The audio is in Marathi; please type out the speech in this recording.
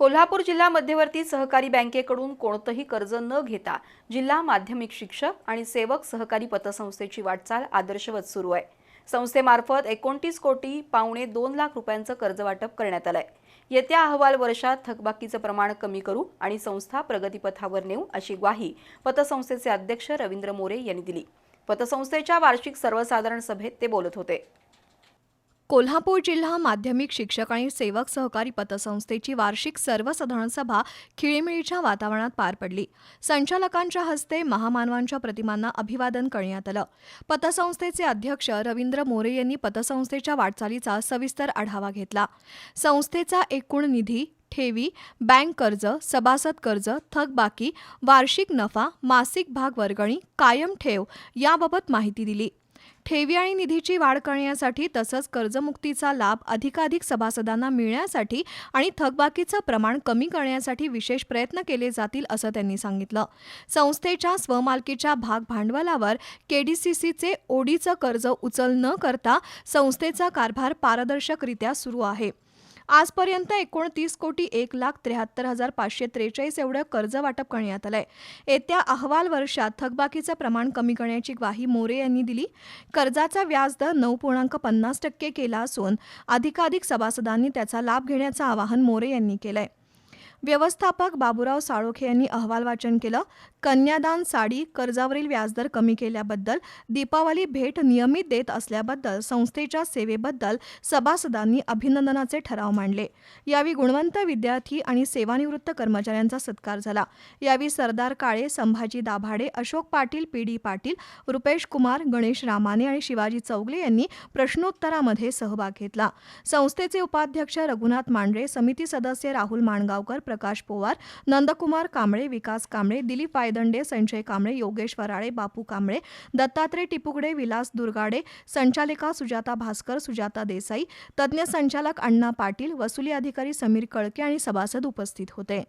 कोल्हापूर जिल्हा मध्यवर्ती सहकारी बँकेकडून कोणतंही कर्ज न घेता जिल्हा माध्यमिक शिक्षक आणि सेवक सहकारी पतसंस्थेची वाटचाल आदर्शवत सुरू आहे. संस्थेमार्फत एकोणतीस कोटी पावणे दोन लाख रुपयांचं कर्ज वाटप करण्यात आलंय. येत्या अहवाल वर्षात थकबाकीचं प्रमाण कमी करू आणि संस्था प्रगतीपथावर नेऊ अशी ग्वाही पतसंस्थेचे अध्यक्ष रवींद्र मोरे यांनी दिली. पतसंस्थेच्या वार्षिक सर्वसाधारण सभेत ते बोलत होते. कोल्हापूर जिल्हा माध्यमिक शिक्षक आणि सेवक सहकारी पतसंस्थेची वार्षिक सर्वसाधारण सभा खिळीमिळीच्या वातावरणात पार पडली. संचालकांच्या हस्ते महामानवांच्या प्रतिमांना अभिवादन करण्यात आलं. पतसंस्थेचे अध्यक्ष रवींद्र मोरे यांनी पतसंस्थेच्या वाटचालीचा सविस्तर आढावा घेतला. संस्थेचा एकूण निधी ठेवी बँक कर्ज सभासद कर्ज थकबाकी वार्षिक नफा मासिक भाग वर्गणी कायम ठेव याबाबत माहिती दिली. ठेवी आणि निधीची वाढ करण्यासाठी तसंच कर्जमुक्तीचा लाभ अधिकाधिक सभासदांना मिळण्यासाठी आणि थकबाकीचं प्रमाण कमी करण्यासाठी विशेष प्रयत्न केले जातील असं त्यांनी सांगितलं. संस्थेच्या स्वमालकीच्या भाग भांडवलावर केडीसीसीचे ओडीचं कर्ज उचल न करता संस्थेचा कारभार पारदर्शकरित्या सुरू आहे. आजपर्यंत एकोणतीस कोटी एक लाख त्र्याहत्तर हजार पाचशे त्रेचाळीस एवढं कर्ज वाटप करण्यात आलंय. येत्या अहवाल वर्षात थकबाकीचं प्रमाण कमी करण्याची ग्वाही मोरे यांनी दिली. कर्जाचा व्याजदर नऊ पूर्णांक पन्नास टक्के केला असून अधिकाधिक सभासदांनी त्याचा लाभ घेण्याचं आवाहन मोरे यांनी केलंय. व्यवस्थापक बाबूराव साळोखे यांनी अहवाल वाचन केलं. कन्यादान साडी कर्जावरील व्याजदर कमी केल्याबद्दल दीपावली भेट नियमित देत असल्याबद्दल संस्थेच्या सेवेबद्दल सभासदांनी अभिनंदनाचे ठराव मांडले. यावेळी गुणवंत विद्यार्थी आणि सेवानिवृत्त कर्मचाऱ्यांचा सत्कार झाला. यावेळी सरदार काळे संभाजी दाभाडे अशोक पाटील पी डी पाटील रुपेश कुमार गणेश रामाने आणि शिवाजी चौगले यांनी प्रश्नोत्तरामध्ये सहभाग घेतला. संस्थेचे उपाध्यक्ष रघुनाथ मांढरे समिती सदस्य राहुल माणगावकर प्रकाश पोवार नंदकुमार कांबळे विकास कांबळे दिलीप वायदंडे संजय कांबळे योगेश वराळे बापू कांबळे दत्तात्रय टिपुगडे विलास दुर्गाडे संचालिका सुजाता भास्कर सुजाता देसाई तज्ज्ञ संचालक अण्णा पाटील वसुली अधिकारी समीर कळके आणि सभासद उपस्थित होते.